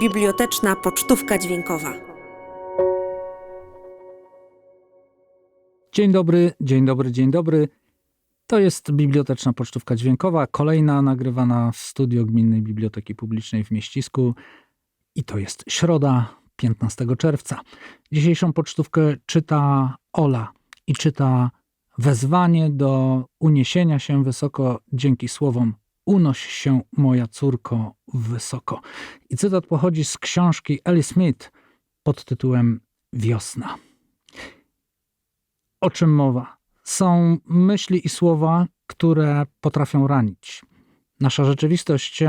Biblioteczna pocztówka dźwiękowa. Dzień dobry, dzień dobry, dzień dobry. To jest Biblioteczna Pocztówka Dźwiękowa, kolejna nagrywana w studio Gminnej Biblioteki Publicznej w Mieścisku. I to jest środa, 15 czerwca. Dzisiejszą pocztówkę czyta Ola i czyta wezwanie do uniesienia się wysoko dzięki słowom Unoś się, moja córko, wysoko. I cytat pochodzi z książki Ellie Smith pod tytułem Wiosna. O czym mowa? Są myśli i słowa, które potrafią ranić. Nasza rzeczywistość,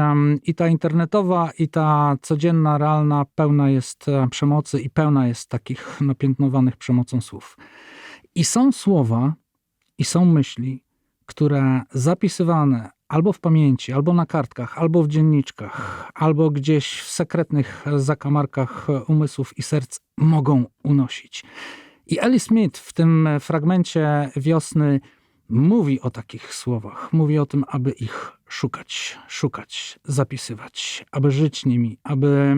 i ta internetowa, i ta codzienna, realna, pełna jest e, przemocy i pełna jest takich napiętnowanych przemocą słów. I są słowa, i są myśli, które zapisywane albo w pamięci, albo na kartkach, albo w dzienniczkach, albo gdzieś w sekretnych zakamarkach umysłów i serc mogą unosić. I Ellie Smith w tym fragmencie wiosny mówi o takich słowach. Mówi o tym, aby ich szukać, szukać, zapisywać, aby żyć nimi, aby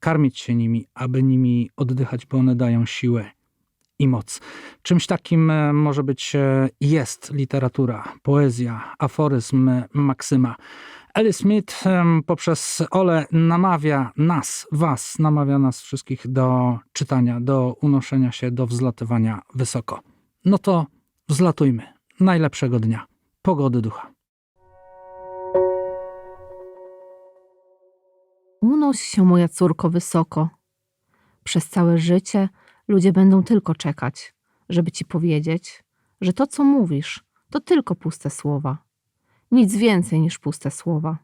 karmić się nimi, aby nimi oddychać, bo one dają siłę i moc. Czymś takim e, może być e, jest literatura, poezja, aforyzm, e, maksyma. Ellie Smith poprzez Ole namawia nas, was, namawia nas wszystkich do czytania, do unoszenia się, do wzlatywania wysoko. No to wzlatujmy. Najlepszego dnia. Pogody ducha. Unoś się, moja córko, wysoko. Przez całe życie ludzie będą tylko czekać, żeby ci powiedzieć, że to, co mówisz, to tylko puste słowa. Nic więcej niż puste słowa.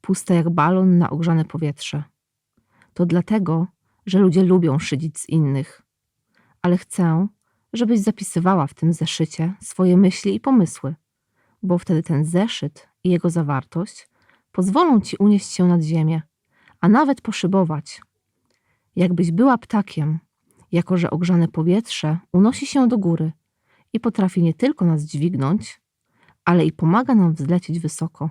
Puste jak balon na ogrzane powietrze. To dlatego, że ludzie lubią szydzić z innych. Ale chcę, żebyś zapisywała w tym zeszycie swoje myśli i pomysły, bo wtedy ten zeszyt i jego zawartość pozwolą ci unieść się nad ziemię, a nawet poszybować. Jakbyś była ptakiem, jako że ogrzane powietrze unosi się do góry i potrafi nie tylko nas dźwignąć, ale i pomaga nam wzlecieć wysoko.